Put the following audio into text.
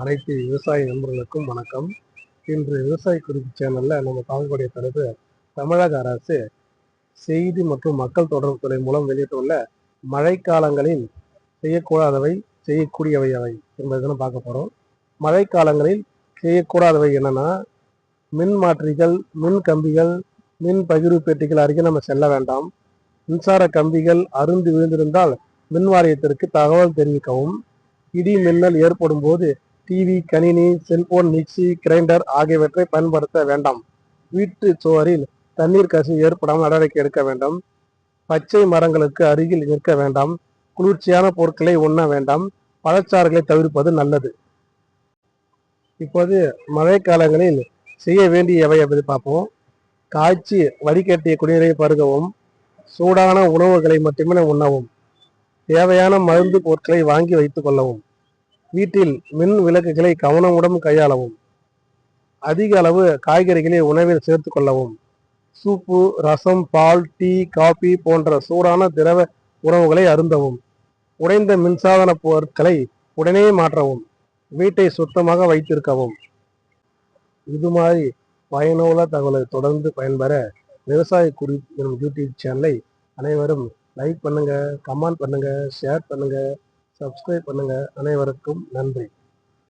அனைத்து விவசாய நண்பர்களுக்கும் வணக்கம். இன்று விவசாய குறிப்பு சேனல்ல நம்ம பார்க்கக்கூடிய தலைப்பு தமிழக அரசு செய்தி மற்றும் மக்கள் தொடர்பு துறை மூலம் வெளியிட்டுள்ள மழைக்காலங்களில் செய்யக்கூடாதவை செய்யக்கூடியவை அவை என்பதை பார்க்க போறோம். மழைக்காலங்களில் செய்யக்கூடாதவை என்னன்னா மின் மாற்றிகள் மின் கம்பிகள் மின் பகிர்வு பெட்டிகள் அருகே நம்ம செல்ல வேண்டாம். மின்சார கம்பிகள் அருந்து விழுந்திருந்தால் மின் வாரியத்திற்கு தகவல் தெரிவிக்கவும். இடி மின்னல் ஏற்படும் போது டிவி கணினி செல்போன் மிக்சி கிரைண்டர் ஆகியவற்றை பயன்படுத்த வேண்டாம். வீட்டு சுவரில் தண்ணீர் கசிவு ஏற்படாமல் நடவடிக்கை எடுக்க வேண்டும். பச்சை மரங்களுக்கு அருகில் நிற்க வேண்டாம். குளிர்ச்சியான பொருட்களை உண்ண வேண்டாம். பழச்சாறுகளை தவிர்ப்பது நல்லது. இப்போது மழைக்காலங்களில் செய்ய வேண்டிய எவை பார்ப்போம். காய்ச்சி வடிகட்டிய குடிநீரை பருகவும். சூடான உணவுகளை மட்டுமே உண்ணவும். தேவையான மருந்து பொருட்களை வாங்கி வைத்துக் கொள்ளவும். வீட்டில் மின் விளக்குகளை கவனமுடன் கையாளவும். அதிக அளவு காய்கறிகளை உணவில் சேர்த்து கொள்ளவும். சூப்பு ரசம் பால் டீ காபி போன்ற சூடான திரவ உணவுகளை அருந்தவும். உடைந்த மின்சாதன பொருட்களை உடனே மாற்றவும். வீட்டை சுத்தமாக வைத்திருக்கவும். இது மாதிரி பயனுள்ள தகவலை தொடர்ந்து பயன்பெற விவசாய குறி எனும் யூடியூப் சேனலை அனைவரும் லைக் பண்ணுங்கள் கமெண்ட் பண்ணுங்கள் ஷேர் பண்ணுங்கள் சப்ஸ்கிரைப் பண்ணுங்க. அனைவருக்கும் நன்றி.